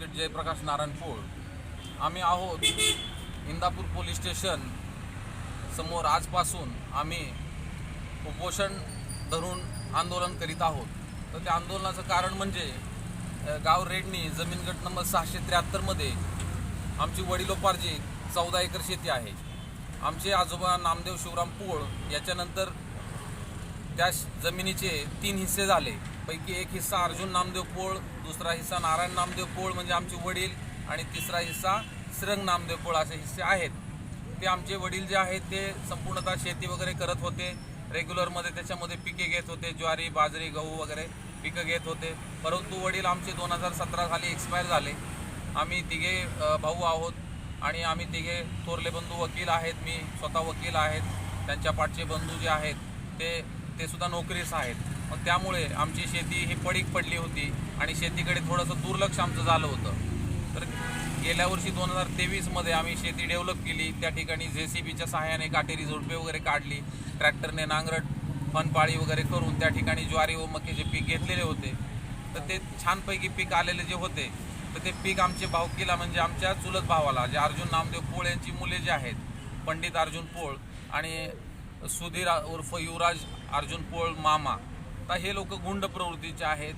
Advocate Jayaprakash Narayan पोळ आम्ही आहोत Indapur police station समोर. आजपासून आम्ही उपोषण धरून आंदोलन करीत आहोत. तर त्या आंदोलनाचं कारण म्हणजे गाव रेडणी जमीन गट नंबर सहाशे त्र्याहत्तरमध्ये आमची वडिलोपार्जी चौदा एकर शेती आहे. आमचे आजोबा नामदेव शिवराम पोळ याच्यानंतर त्या जमिनीचे तीन हिस्से झाले. पैकी एक हिस्सा अर्जुन नामदेव पोळ दुसरा हिस्सा नारायण नामदेव पोळ म्हणजे आमचे वडील आणि तिसरा हिस्सा श्रंग नामदेव पोळ असे हिस्से आहेत. ते आमचे वडील जे आहेत ते संपूर्णतः शेती वगैरे करत होते. रेग्युलरमध्ये त्याच्यामध्ये पिके घेत होते ज्वारी बाजरी गहू वगैरे पिकं घेत होते. परंतु वडील आमचे दोन हजार सतरा साली एक्सपायर झाले. आम्ही तिघे भाऊ आहोत आणि आम्ही तिघे थोरले बंधू वकील आहेत. मी स्वतः वकील आहेत. त्यांच्या पाठचे बंधू जे आहेत ते ते सुद्धा नोकरीस आहेत. मग त्यामुळे आमची शेती ही पडीक पडली होती आणि शेतीकडे थोडंसं दुर्लक्ष आमचं झालं होतं. तर गेल्या वर्षी दोन हजार तेवीसमध्ये आम्ही शेती डेव्हलप केली. त्या ठिकाणी जे सी बीच्या सहाय्याने काटेरी झुडपे वगैरे काढली. ट्रॅक्टरने नांगरट फनपाळी वगैरे करून त्या ठिकाणी ज्वारी व मक्याचे पीक घेतलेले होते. तर ते छानपैकी पीक आलेले जे होते तर ते पीक आमचे भावकीला म्हणजे आमच्या चुलत भावाला जे अर्जुन नामदेव पोळ यांची मुले जे आहेत पंडित अर्जुन पोळ आणि सुधीर उर्फ युवराज अर्जुन पोळ मामा तर हे लोक गुंड प्रवृत्तीचे आहेत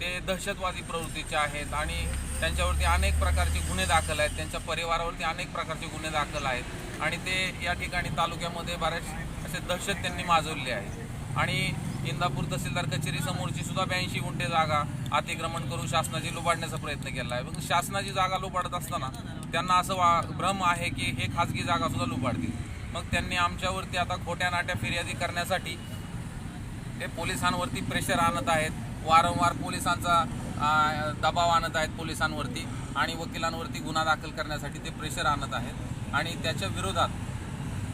ते दहशतवादी प्रवृत्तीचे आहेत आणि त्यांच्यावरती अनेक प्रकारचे गुन्हे दाखल आहेत त्यांच्या परिवारावरती अनेक प्रकारचे गुन्हे दाखल आहेत आणि ते या ठिकाणी तालुक्यामध्ये बऱ्याच असे दहशत त्यांनी माजवले आहे आणि इंदापूर तहसीलदार कचेरी समोरची सुद्धा ब्याऐंशी गुंठे जागा अतिक्रमण करून शासनाची लुबाडण्याचा प्रयत्न केला आहे. मग शासनाची जागा लुबाडत असताना त्यांना असं वा भ्रम आहे की हे खाजगी जागा सुद्धा लुबाडतील. मग त्यांनी आमच्यावरती आता खोट्या नाट्या फिर्यादी करण्यासाठी ते पोलिसांवरती प्रेशर आणत आहेत. वारंवार पोलिसांचा दबाव आणत आहेत पोलिसांवरती आणि वकिलांवरती गुन्हा दाखल करण्यासाठी ते प्रेशर आणत आहेत. आणि त्याच्या विरोधात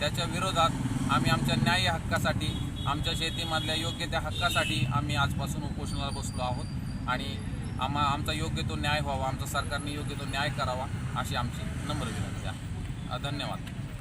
त्याच्या विरोधात आम्ही आमच्या न्याय हक्कासाठी आमच्या शेतीमधल्या योग्य त्या हक्कासाठी आम्ही आजपासून उपोषणाला बसलो आहोत. आणि आमा आमचा योग्य तो न्याय व्हावा आमच्या सरकारने योग्य तो न्याय करावा अशी आमची नम्र विनंती आहे. धन्यवाद.